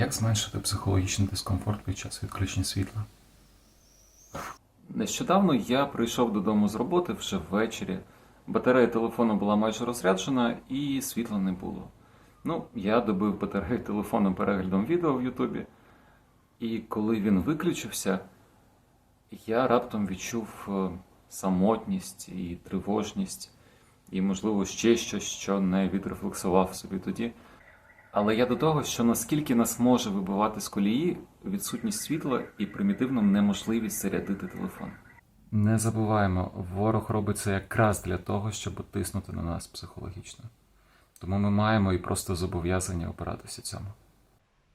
Як зменшити психологічний дискомфорт під час відключення світла? Нещодавно я прийшов додому з роботи вже ввечері. Батарея телефону була майже розряджена і світла не було. Ну, я добив батарею телефону переглядом відео в Ютубі. І коли він виключився, я раптом відчув е, самотність і тривожність, і, можливо, ще щось, що не відрефлексував собі тоді. Але я до того, що наскільки нас може вибивати з колії відсутність світла і примітивно неможливість зарядити телефон. Не забуваємо, ворог робить це якраз для того, щоб тиснути на нас психологічно. Тому ми маємо і просто зобов'язані опиратися цьому.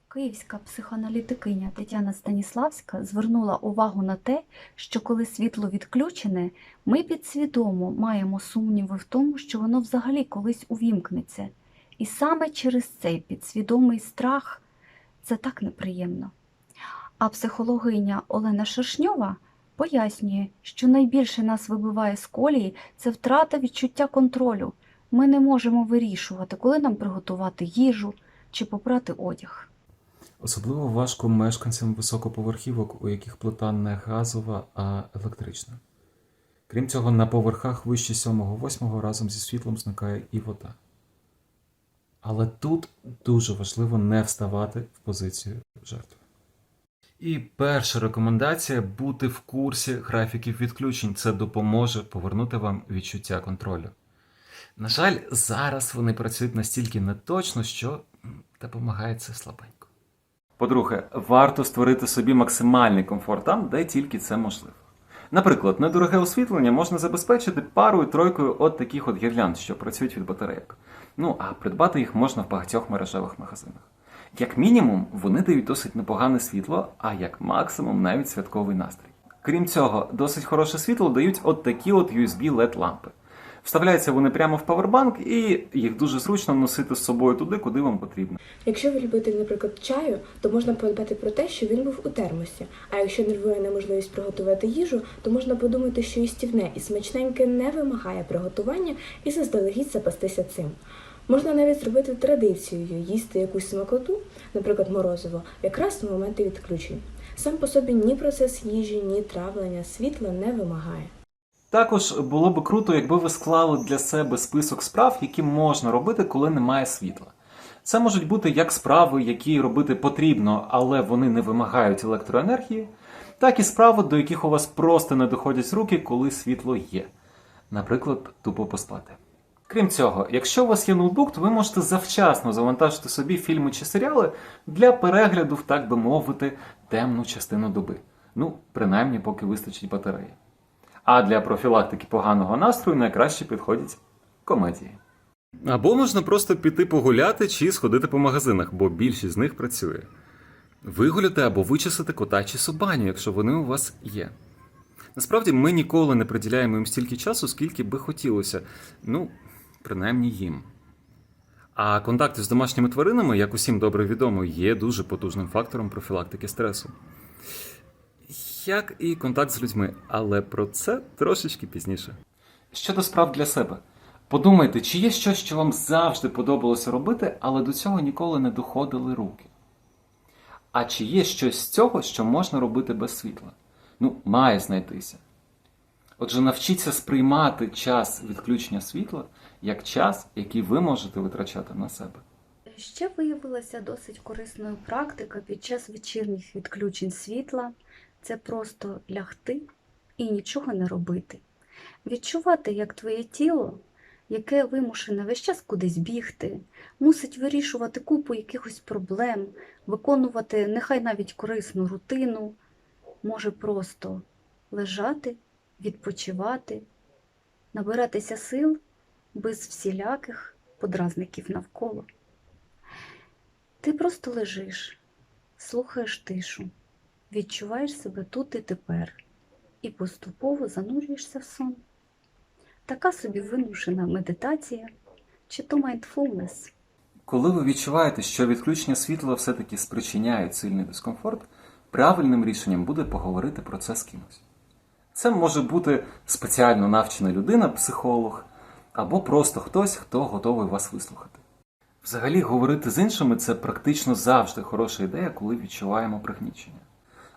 Київська психоаналітикиня Тетяна Станіславська звернула увагу на те, що коли світло відключене, ми підсвідомо маємо сумніви в тому, що воно взагалі колись увімкнеться. І саме через цей підсвідомий страх це так неприємно. А психологиня Олена Шершньова пояснює, що найбільше нас вибиває з колії це втрата відчуття контролю. Ми не можемо вирішувати, коли нам приготувати їжу чи попрати одяг. Особливо важко мешканцям високоповерхівок, у яких плита не газова, а електрична. Крім цього, на поверхах вище 7-8 разом зі світлом зникає і вода. Але тут дуже важливо не вставати в позицію жертви. І перша рекомендація бути в курсі графіків відключень. Це допоможе повернути вам відчуття контролю. На жаль, зараз вони працюють настільки неточно, що допомагає це слабенько. По-друге, варто створити собі максимальний комфорт там, де тільки це можливо. Наприклад, недороге освітлення можна забезпечити парою тройкою от таких от гірлянд, що працюють від батарейок. Ну а придбати їх можна в багатьох мережевих магазинах. Як мінімум, вони дають досить непогане світло, а як максимум навіть святковий настрій. Крім цього, досить хороше світло дають от такі от USB LED лампи. Вставляються вони прямо в павербанк, і їх дуже зручно носити з собою туди, куди вам потрібно. Якщо ви любитель, наприклад, чаю, то можна подбати про те, що він був у термосі. А якщо нервує неможливість приготувати їжу, то можна подумати, що їстівне і смачненьке не вимагає приготування і заздалегідь запастися цим. Можна навіть зробити традицією їсти якусь смакоту, наприклад, морозиво, якраз в моменти відключень. Сам по собі ні процес їжі, ні травлення світла не вимагає. Також було би круто, якби ви склали для себе список справ, які можна робити, коли немає світла. Це можуть бути як справи, які робити потрібно, але вони не вимагають електроенергії, так і справи, до яких у вас просто не доходять руки, коли світло є. Наприклад, тупо поспати. Крім цього, якщо у вас є ноутбук, то ви можете завчасно завантажити собі фільми чи серіали для перегляду так би мовити, темну частину доби. Ну, принаймні, поки вистачить батареї. А для профілактики поганого настрою найкраще підходять комедії. Або можна просто піти погуляти чи сходити по магазинах, бо більшість з них працює. Вигуляти або вичесати кота чи собаню, якщо вони у вас є. Насправді ми ніколи не приділяємо їм стільки часу, скільки би хотілося. Ну, принаймні їм. А контакти з домашніми тваринами, як усім добре відомо, є дуже потужним фактором профілактики стресу. Як і контакт з людьми, але про це трошечки пізніше. Щодо справ для себе. Подумайте, чи є щось, що вам завжди подобалося робити, але до цього ніколи не доходили руки. А чи є щось з цього, що можна робити без світла? Ну, має знайтися. Отже, навчіться сприймати час відключення світла як час, який ви можете витрачати на себе. Ще виявилася досить корисною практика під час вечірніх відключень світла це просто лягти і нічого не робити. Відчувати, як твоє тіло, яке вимушене весь час кудись бігти, мусить вирішувати купу якихось проблем, виконувати нехай навіть корисну рутину, може просто лежати, відпочивати, набиратися сил без всіляких подразників навколо. Ти просто лежиш, слухаєш тишу, відчуваєш себе тут і тепер і поступово занурюєшся в сон. Така собі вимушена медитація чи то mindfulness. Коли ви відчуваєте, що відключення світла все-таки спричиняють сильний дискомфорт, правильним рішенням буде поговорити про це з кимось. Це може бути спеціально навчена людина, психолог, або просто хтось, хто готовий вас вислухати. Взагалі, говорити з іншими це практично завжди хороша ідея, коли відчуваємо пригнічення.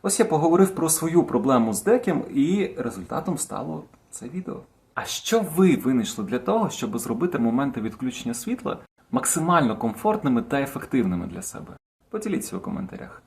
Ось я поговорив про свою проблему з деким, і результатом стало це відео. А що ви винайшли для того, щоб зробити моменти відключення світла максимально комфортними та ефективними для себе? Поділіться у коментарях.